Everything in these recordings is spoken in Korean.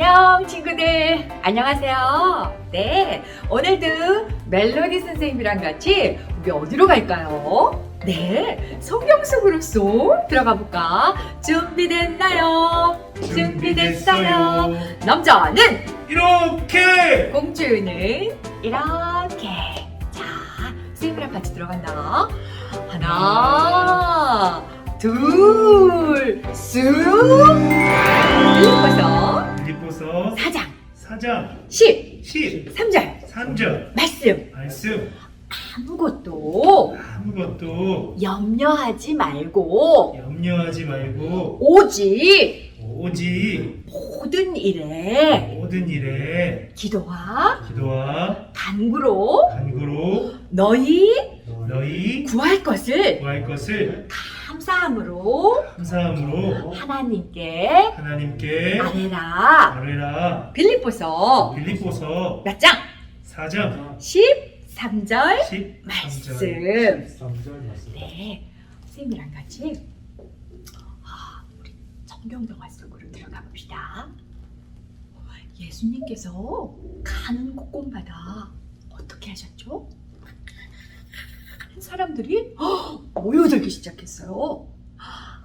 안녕 친구들. 안녕하세요. 네 오늘도 멜로디 선생님이랑 같이 우리 어디로 갈까요? 네 성경 속으로 쏙 들어가 볼까? 준비됐나요? 준비됐어요. 남자는 이렇게! 공주는 이렇게. 자 선생님이랑 같이 들어간다. 하나 둘쑥! 이어서 빌립보서 사장. 4장 10 10 3절. 3절. 말씀. 말씀. 아무것도 아무것도 염려하지 말고 염려하지 말고 오직 오직 모든 일에 모든 일에 기도와 기도와 간구로 간구로 너희 너희 구할 것을 구할 것을 감사함으로 감사함으로 하나님께 하나님께 아뢰라 아뢰라 빌립보서 빌립보서 몇 장? 4장 13절 13절 말씀 13절 말씀. 네 선생님이랑 같이 아, 우리 성경동화 속으로 들어가 봅시다 예수님께서 가는 곳곳마다 어떻게 하셨죠? 사람들이 모여들기 시작했어요.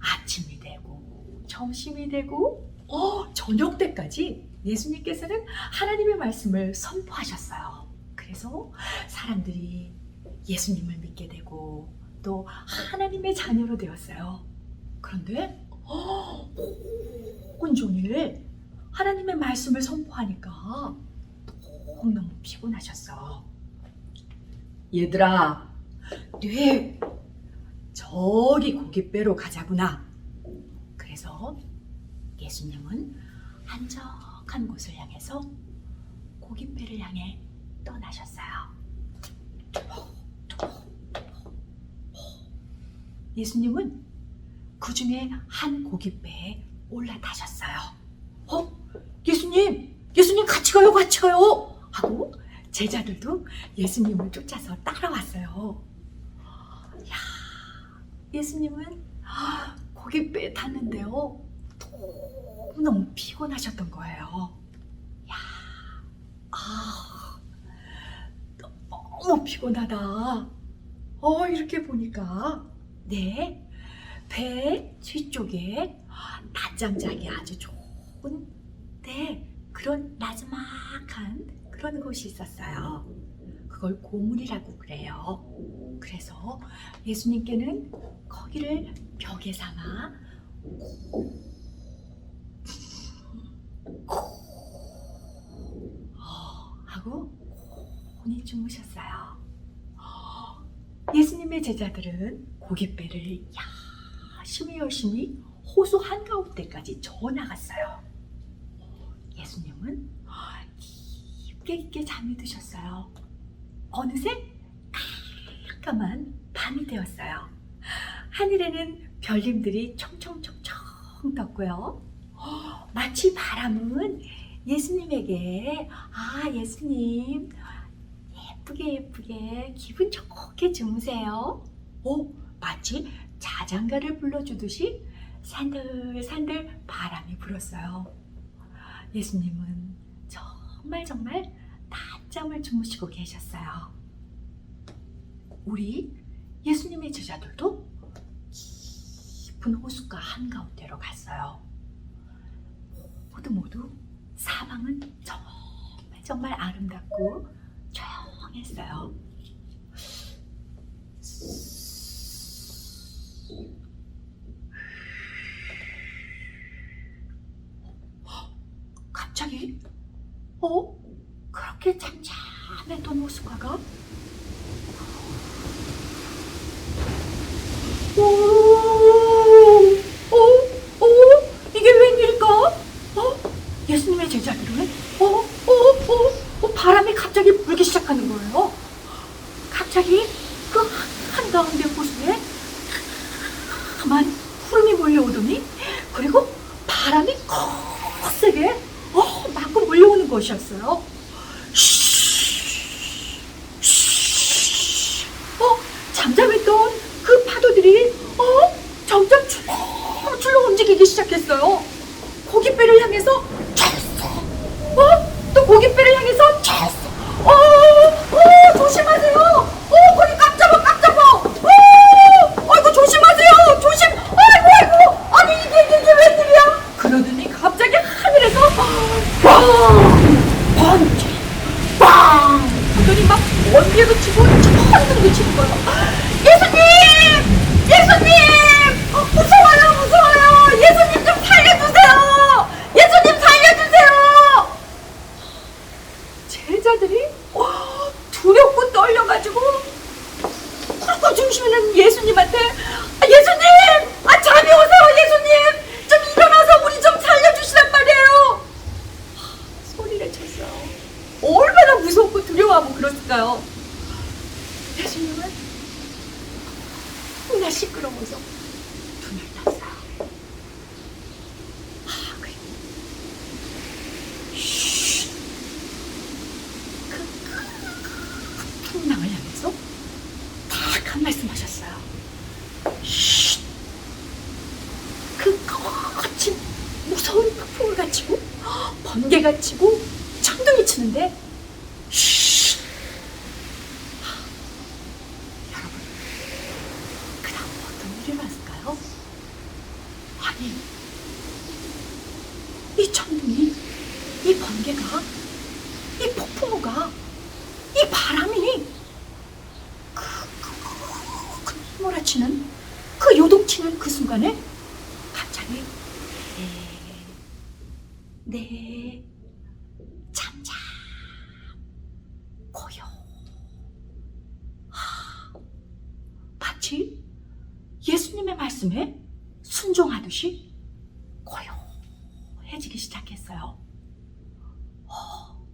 아침이 되고 점심이 되고 어, 저녁 때까지 예수님께서는 하나님의 말씀을 선포하셨어요. 그래서 사람들이 예수님을 믿게 되고 또 하나님의 자녀로 되었어요. 그런데 어, 온종일 하나님의 말씀을 선포하니까 너무너무 피곤하셨어. 얘들아, 네 저기 고깃배로 가자구나. 그래서 예수님은 한적한 곳을 향해서 고깃배를 향해 떠나셨어요. 예수님은 그 중에 한 고깃배에 올라타셨어요. 어? 예수님! 예수님 같이 가요, 같이 가요! 하고 제자들도 예수님을 쫓아서 따라왔어요. 야, 예수님은 고깃배에 탔는데요. 너무너무 피곤하셨던 거예요. 야, 아, 너무 피곤하다. 어, 이렇게 보니까, 네, 배 뒤쪽에 낮잠자기 아주 좋은, 네, 그런 나지막한 그런 곳이 있었어요. 그걸 고물이라고 그래요. 그래서 예수님께는 거기를 벽에 삼아 하고 혼이 주무셨어요. 예수님의 제자들은 고깃배를 열심히 열심히 호수 한가운데까지 저어 나갔어요. 예수님은 깊게 깊게 잠이 드셨어요. 어느새 깜깜한 밤이 되었어요. 하늘에는 별님들이 총총총총 떴고요. 마치 바람은 예수님에게 아 예수님 예쁘게 예쁘게 기분 좋게 주무세요. 오 마치 자장가를 불러주듯이 산들산들 바람이 불었어요. 예수님은 정말 정말 낮잠을 주무시고 계셨어요. 우리 예수님의 제자들도 깊은 호숫가 한가운데로 갔어요. 모두 모두 사방은 정말 정말 아름답고 조용했어요. 갑자기 어? 그렇게 호숫가가 오, 어? 어? 이게 웬일일까? 어? 예수님의 제자들은 어? 어? 어? 어? 바람이 갑자기 불기 시작하는 거예요. 갑자기 그 한가운데 호수에 가만 구름이 몰려오더니 그리고 바람이 거세게 어, 맞고 몰려오는 것이었어요. 어떻겠어요? 고깃배를 향해서 쳤어. 어? 또 고깃배를 번개가 치고 천둥이 치는데 여러분 그 다음 어떤 일이 일어났을까요? 아니 이 천둥이 이 번개가 이 폭풍우가 이 바람이 그, 그, 그 몰아치는 그 요동치는 그 순간에 갑자기 네, 네, 잠잠, 고요. 하, 마치 예수님의 말씀에 순종하듯이 고요해지기 시작했어요. 어,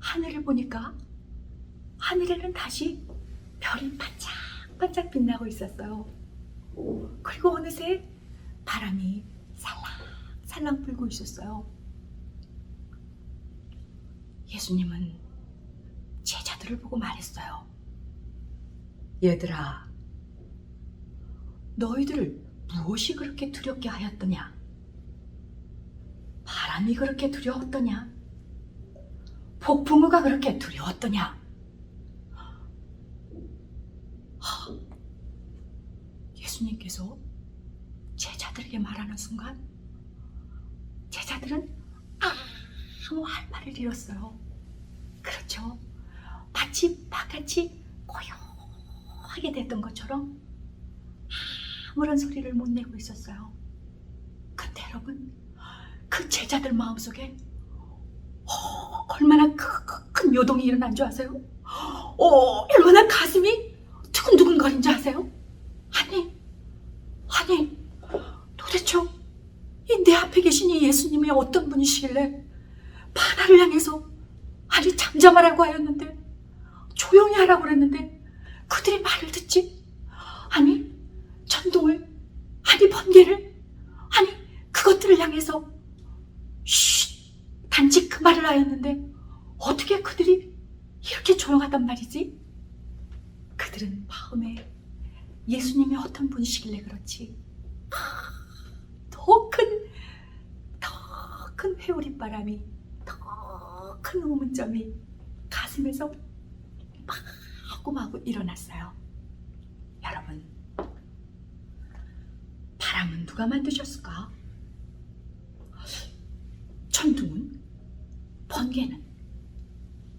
하늘을 보니까 하늘에는 다시 별이 반짝반짝 빛나고 있었어요. 그리고 어느새 바람이 살랑살랑 불고 있었어요. 예수님은 제자들을 보고 말했어요. 얘들아, 너희들 무엇이 그렇게 두렵게 하였더냐? 바람이 그렇게 두려웠더냐? 폭풍우가 그렇게 두려웠더냐? 예수님께서 제자들에게 말하는 순간 제자들은 아무 할 말을 잃었어요. 그렇죠. 마치 바깥이 고요하게 됐던 것처럼 아무런 소리를 못 내고 있었어요. 근데 여러분, 그 제자들 마음속에 어, 얼마나 큰 요동이 일어난 줄 아세요? 어, 얼마나 가슴이 두근두근 거린 줄 아세요? 아니, 아니, 도대체 이 내 앞에 계신 이 예수님이 어떤 분이시길래 바다를 향해서 아니 잠잠하라고 하였는데 조용히 하라고 그랬는데 그들이 말을 듣지? 아니 천둥을? 아니 번개를? 아니 그것들을 향해서? 쉿! 단지 그 말을 하였는데 어떻게 그들이 이렇게 조용하단 말이지? 그들은 마음에 예수님이 어떤 분이시길래 그렇지. 더 큰, 더 큰 회오리 바람이, 더 큰 우문점이 가슴에서 마구마구 일어났어요. 여러분, 바람은 누가 만드셨을까? 천둥은, 번개는,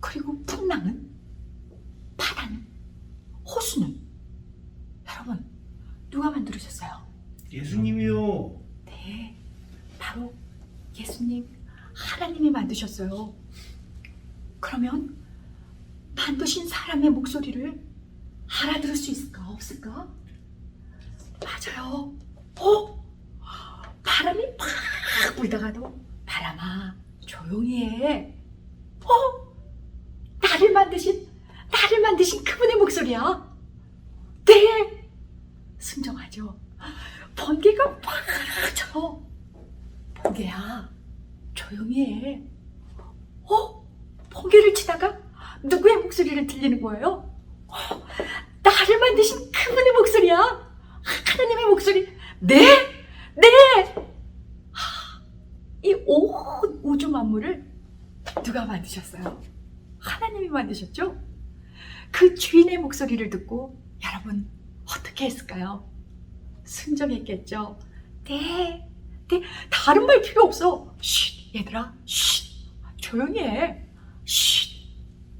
그리고 풍랑은, 바다는, 호수는, 여러분, 누가 만들으셨어요? 예수님이요. 네, 바로 예수님, 하나님이 만드셨어요. 그러면 만드신 사람의 목소리를 알아들을 수 있을까, 없을까? 맞아요. 어? 바람이 팍 불다가도 바람아, 조용히 해. 어? 나를 만드신, 나를 만드신 그분의 목소리야. 네! 순정하죠. 번개가 팍 쳐. 번개야, 조용히 해. 어? 번개를 치다가 누구의 목소리를 들리는 거예요? 어, 나를 만드신 그분의 목소리야. 하나님의 목소리. 네, 네. 하, 이온 우주 만물을 누가 만드셨어요? 하나님이 만드셨죠? 그 주인의 목소리를 듣고 여러분 어떻게 했을까요? 순종했겠죠. 네, 네, 다른 말 필요 없어. 쉿, 얘들아, 쉿! 조용히 해. 쉿!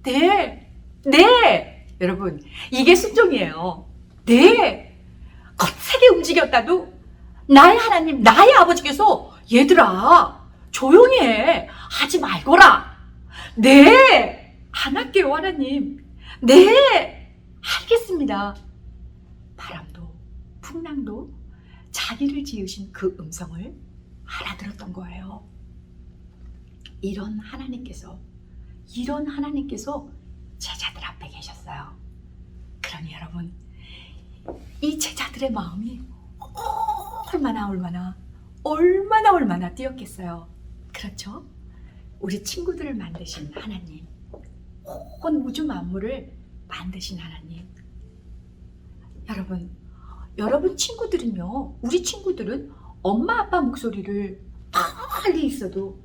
네, 네! 여러분, 이게 순종이에요. 네! 움직였다도 나의 하나님, 나의 아버지께서 얘들아, 조용히 해. 하지 말거라. 네! 안 할게요, 하나님. 네! 알겠습니다. 바람도, 풍랑도 자기를 지으신 그 음성을 알아들었던 거예요. 이런 하나님께서, 이런 하나님께서 제자들 앞에 계셨어요. 그러니 여러분, 이 제자들의 마음이 얼마나 얼마나 얼마나 얼마나 뛰었겠어요. 그렇죠? 우리 친구들을 만드신 하나님, 온 우주 만물을 만드신 하나님. 여러분, 여러분 친구들은요, 우리 친구들은 엄마 아빠 목소리를 빨리 있어도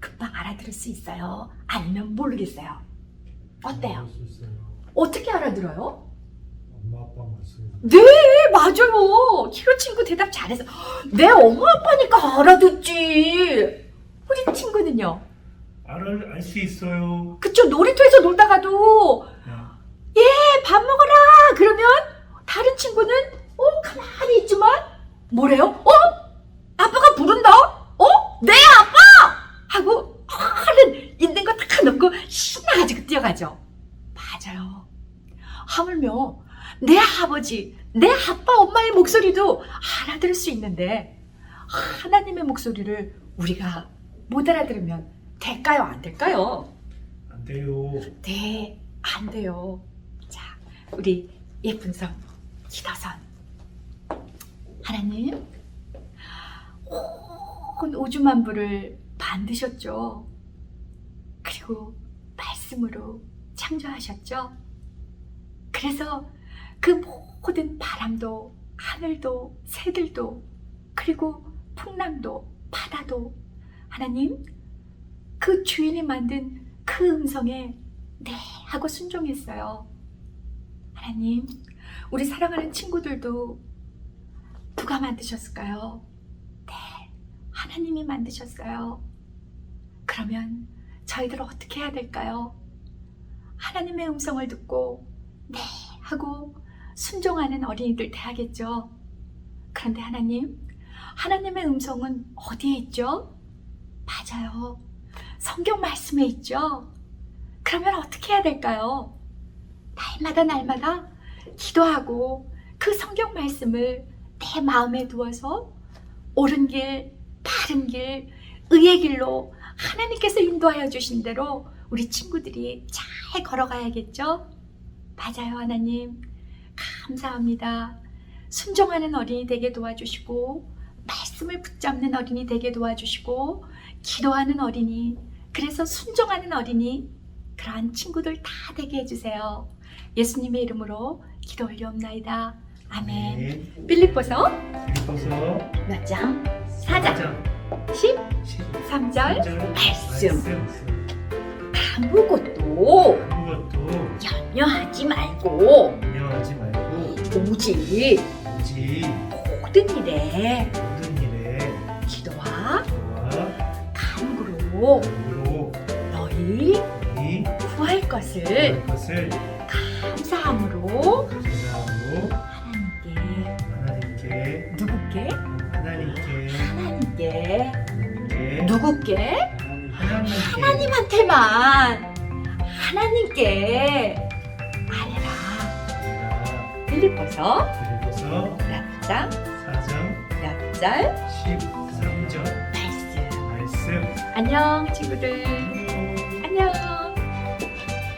금방 알아들을 수 있어요. 아니면 모르겠어요. 어때요? 어떻게 알아들어요? 엄마 아빠 말씀. 네, 맞아요. 히로 친구 대답 잘했어. 내 엄마 아빠니까 알아듣지. 우리 친구는요. 알을 알 수 있어요. 그쵸, 놀이터에서 놀다가도 네. 예, 밥 먹어라! 그러면 다른 친구는 어, 가만히 있지만 뭐래요? 어? 아빠가 부른다? 어? 내 아빠! 하고 얼른 있는 거 다 넣고 신나가지고 뛰어가죠. 맞아요. 하물며 내 아버지, 내 아빠, 엄마의 목소리도 알아들을 수 있는데 하나님의 목소리를 우리가 못 알아들으면 될까요? 안 될까요? 안 돼요. 네, 안 돼요. 자, 우리 예쁜 성 기도선. 하나님, 온 우주 만물을 만드셨죠. 그리고 말씀으로 창조하셨죠. 그래서 그 모든 바람도, 하늘도, 새들도, 그리고 풍랑도, 바다도, 하나님, 그 주인이 만든 그 음성에 네 하고 순종했어요. 하나님, 우리 사랑하는 친구들도 누가 만드셨을까요? 네, 하나님이 만드셨어요. 그러면 저희들 어떻게 해야 될까요? 하나님의 음성을 듣고 네 하고 순종하는 어린이들 돼야겠죠. 그런데 하나님, 하나님의 음성은 어디에 있죠? 맞아요. 성경 말씀에 있죠. 그러면 어떻게 해야 될까요? 날마다 날마다 기도하고 그 성경 말씀을 내 마음에 두어서 옳은 길, 바른 길, 의의 길로 하나님께서 인도하여 주신 대로 우리 친구들이 잘 걸어가야겠죠? 맞아요, 하나님. 감사합니다. 순종하는 어린이 되게 도와주시고, 말씀을 붙잡는 어린이 되게 도와주시고, 기도하는 어린이, 그래서 순종하는 어린이, 그러한 친구들 다 되게 해주세요. 예수님의 이름으로 기도 올려옵나이다. 아멘. 네. 빌립보서 빌립보서 몇 장? 4장 13절 13절 말씀. 아무것도 아무것도 염려하지 말고 염려하지 말고 오직 오직 모든 일에 모든 일에 기도와 저와 간구로 으로 너희 이 구할 것을 것을 감사함으로 감사함으로 하나님께 하나님께 누구께? 하나님께 하나님께 하나님께 누구께? 하나님께 하나님한테만 하나님께 아니라 내가 빌립보서 빌립보서 몇 장, 4장 몇절 13절 말씀. 말씀 안녕 친구들.